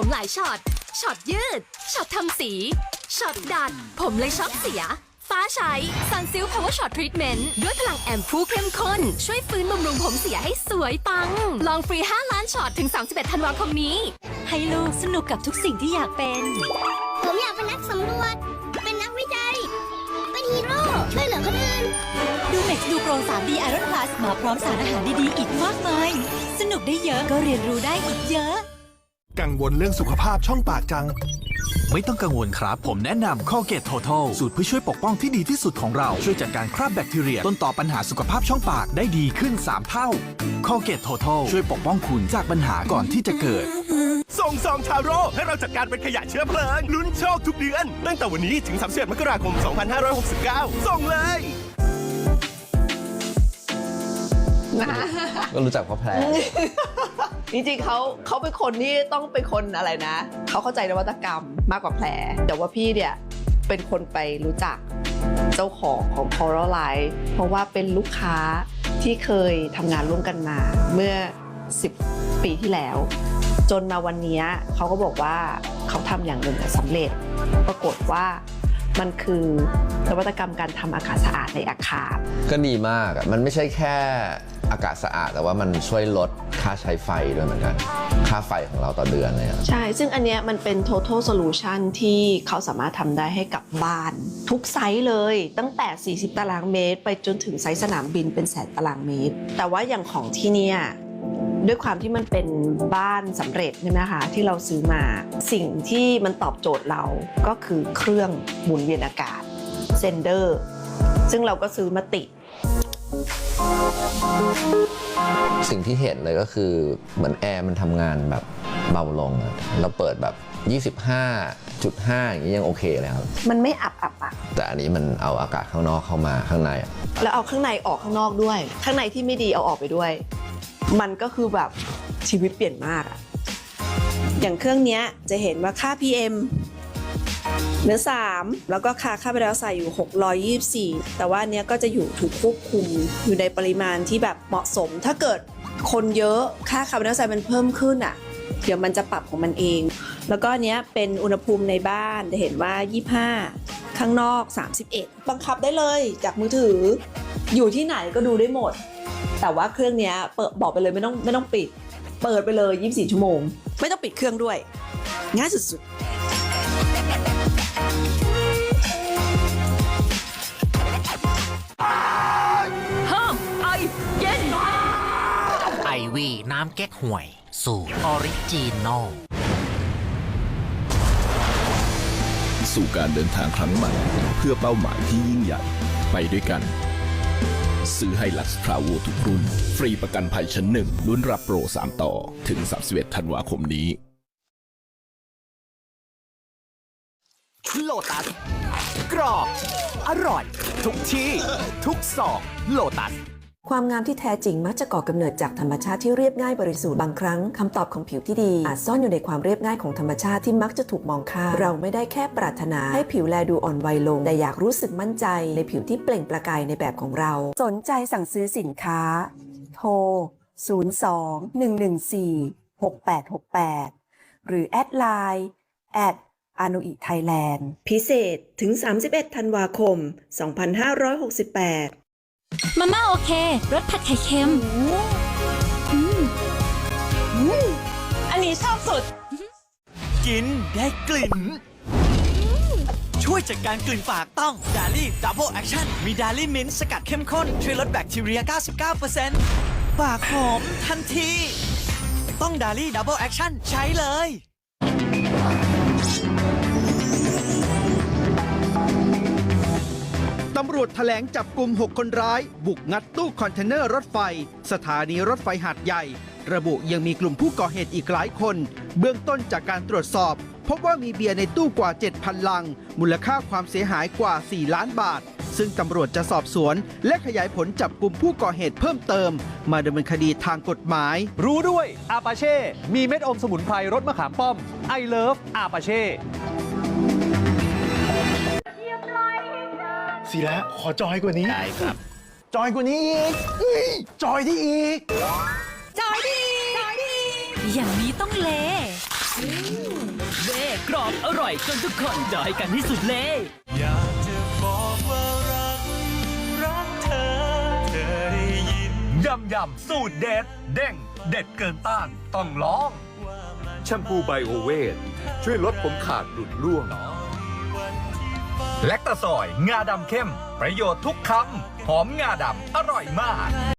ผมหลายช็อต ช็อตยืด ช็อตทำสี ช็อตดัด ผมเลยช็อตเสีย ฟ้าใช้ Sunsilk Power Shot Treatment ด้วยพลังแอมพูเข้มข้น ช่วยฟื้นบำรุงผมเสียให้สวยปัง ลองฟรี 5 ล้านช็อตถึง 31 ธันวาคมนี้ ให้ลูกสนุกกับทุกสิ่งที่อยากเป็น ผมอยากเป็นนักสำรวจ เป็นนักวิจัย เป็นฮีโร่ ช่วยเหลือคนอื่น ดูเม็กซ์ดูโปร 3D Iron Plus มาพร้อมสารอาหารดีๆ อีกมากมาย สนุกได้เยอะก็เรียนรู้ได้อีกเยอะ กังวลเรื่องสุขภาพช่องปากจัง ไม่ต้องกังวลครับ ผมแนะนำ Colgate Total สูตรเพื่อช่วยปกป้องที่ดีที่สุดของเรา ช่วยจัดการคราบแบคทีเรีย ต้นต่อปัญหาสุขภาพช่องปากได้ดีขึ้น 3 เท่า Colgate Total ช่วยปกป้องคุณจากปัญหาก่อนที่จะเกิด ส่งซองทาโร่ให้เราจัดการเป็นขยะเชื้อเพลิงลุ้นโชคทุกเดือน ตั้งแต่วันนี้ถึง31มกราคม 2569 ส่งเลยก็รู้จักพ่อแพร จริงๆเขาเขาเป็นคนที่ต้องเป็นคนอะไรนะ เขาเข้าใจนวัตกรรมมากกว่าแผล แต่ว่าพี่เนี่ยเป็นคนไปรู้จักเจ้าของของ Coral Life เพราะว่าเป็นลูกค้าที่เคยทำงานร่วมกันมาเมื่อ 10 ปีที่แล้ว จนมาวันนี้เขาก็บอกว่าเขาทำอย่างหนึ่งสำเร็จ ปรากฏว่า มันคือนวัตกรรมการทำอากาศสะอาดในอาคาร ก็ดีมากอะมันไม่ใช่แค่อากาศสะอาด แต่ว่ามันช่วยลดค่าใช้ไฟด้วยเหมือนกัน ค่าไฟของเราต่อเดือนเลยอะใช่ ซึ่งอันเนี้ยมันเป็น total solution ที่เขาสามารถทำได้ให้กับบ้าน ทุกไซส์เลย ตั้งแต่ 40 ตารางเมตร ไปจนถึงไซส์สนามบินเป็นแสนตารางเมตร แต่ว่าอย่างของที่เนี่ย ด้วยความที่มันเป็นบ้านสำเร็จใช่ไหมคะที่เราซื้อมาสิ่งที่มันตอบโจทย์เราก็คือเครื่องหมุนเวียนอากาศเซนเดอร์ ซึ่งเราก็ซื้อมาติดสิ่งที่เห็นเลยก็คือเหมือนแอร์มันทำงานแบบเบาลงอะเราเปิดแบบ 25.5 อย่างนี้ยังโอเคเลยครับ มันไม่อับอับอะแต่อันนี้มันเอาอากาศข้างนอกเข้ามาข้างในอะแล้วเอาข้างในออกข้างนอกด้วย ข้างในที่ไม่ดีเอาออกไปด้วย มันก็คือแบบชีวิตเปลี่ยนมากอะอย่างเครื่องนี้จะเห็นว่าค่า PM เหลือ3แล้วก็ค่าค่าไปแล้วใส่อยู่ 624 แต่ว่านเนี้ยก็จะอยู่ถูกควบคุมอยู่ในปริมาณที่แบบเหมาะสม ถ้าเกิดคนเยอะค่าคาร์บอนไดออกไซด์มันเพิ่มขึ้นอะ เดี๋ยวมันจะปรับของมันเอง แล้วก็เนี้ยเป็นอุณหภูมิในบ้านจะเห็นว่า 25 ข้างนอก 31 บังคับได้เลยจากมือถือ อยู่ที่ไหนก็ดูได้หมด แต่ว่าเครื่องเนี้ยเปิดบอกไปเลยไม่ต้องไม่ต้องปิด เปิดไปเลย 24 ชั่วโมง ไม่ต้องปิดเครื่องด้วย ง่ายสุดๆห้ามไอเย็นไอวีน้ำแก๊กห่วย สูตรออริจินอลสู่การเดินทางครั้งใหม่ เพื่อเป้าหมายที่ยิ่งใหญ่ ไปด้วยกัน ซื้อให้ลักซ์ทราวูทุกรุ่น ฟรีประกันภัยชั้นหนึ่งรุ่นรับโปร 3 ต่อ ถึง 31 ธันวาคมนี้ โลตัส กรอบ อร่อย ทุกที่ ทุกซอกโลตัส ความงามที่แท้จริงมักจะก่อกำเนิดจากธรรมชาติที่เรียบง่ายบริสุทธิ์บางครั้งคำตอบของผิวที่ดีอาจซ่อนอยู่ในความเรียบง่ายของธรรมชาติที่มักจะถูกมองข้ามเราไม่ได้แค่ปรารถนาให้ผิวแลดูอ่อนวัยลง แต่อยากรู้สึกมั่นใจในผิวที่เปล่งประกายในแบบของเรา สนใจสั่งซื้อสินค้า โทร 02 114 6868 หรือแอดไลน์แอดอานุอิไทยแลนด์พิเศษถึง 31 ธันวาคม 2568 มาม่าโอเครสผัดไข่เค็มอืมอืมอันนี้ชอบสุด กินได้กลิ่น ช่วยจัดการกลิ่นปากต้องดาลี่ดับเบิลแอคชั่นมีดาลี่มิ้นท์สกัดเข้มข้น ช่วยลดแบคทีเรีย 99%ปากหอมทันที ต้องดาลี่ดับเบิลแอคชั่นใช้เลย ตำรวจแถลงจับกลุ่ม 6 คนร้าย บุกงัดตู้คอนเทนเนอร์รถไฟ สถานีรถไฟหาดใหญ่ ระบุยังมีกลุ่มผู้ก่อเหตุอีกหลายคน เบื้องต้นจากการตรวจสอบ พบว่ามีเบียร์ในตู้กว่า 7,000 ลัง มูลค่าความเสียหายกว่า 4 ล้านบาท ซึ่งตำรวจจะสอบสวน และขยายผลจับกลุ่มผู้ก่อเหตุเพิ่มเติม มาดำเนินคดีทางกฎหมาย รู้ด้วยอาปาเช่ มีเม็ดอมสมุนไพรรสมะขามป้อมไอเลิฟอาปาเช่ สีแล้วขอจอยกว่านี้ ได้ครับ จอยกว่านี้อีกเฮ้ยจอยที่อีก จอยดีจอยดีอย่างนี้ต้องเลอมอร่อยจนทุกคนจอยกันที่สุดเลย อยากจะบอกว่ารัก รักเธอ เธอได้ยินยำยำสูตรเด็ด เด้ง เด็ดเกินต้าน ต้องลอง แชมพูไบโอเวทช่วยลดผมขาดหลุดร่วง แลคตาซอย งาดำเข้ม ประโยชน์ทุกคำ หอมงาดำ อร่อยมาก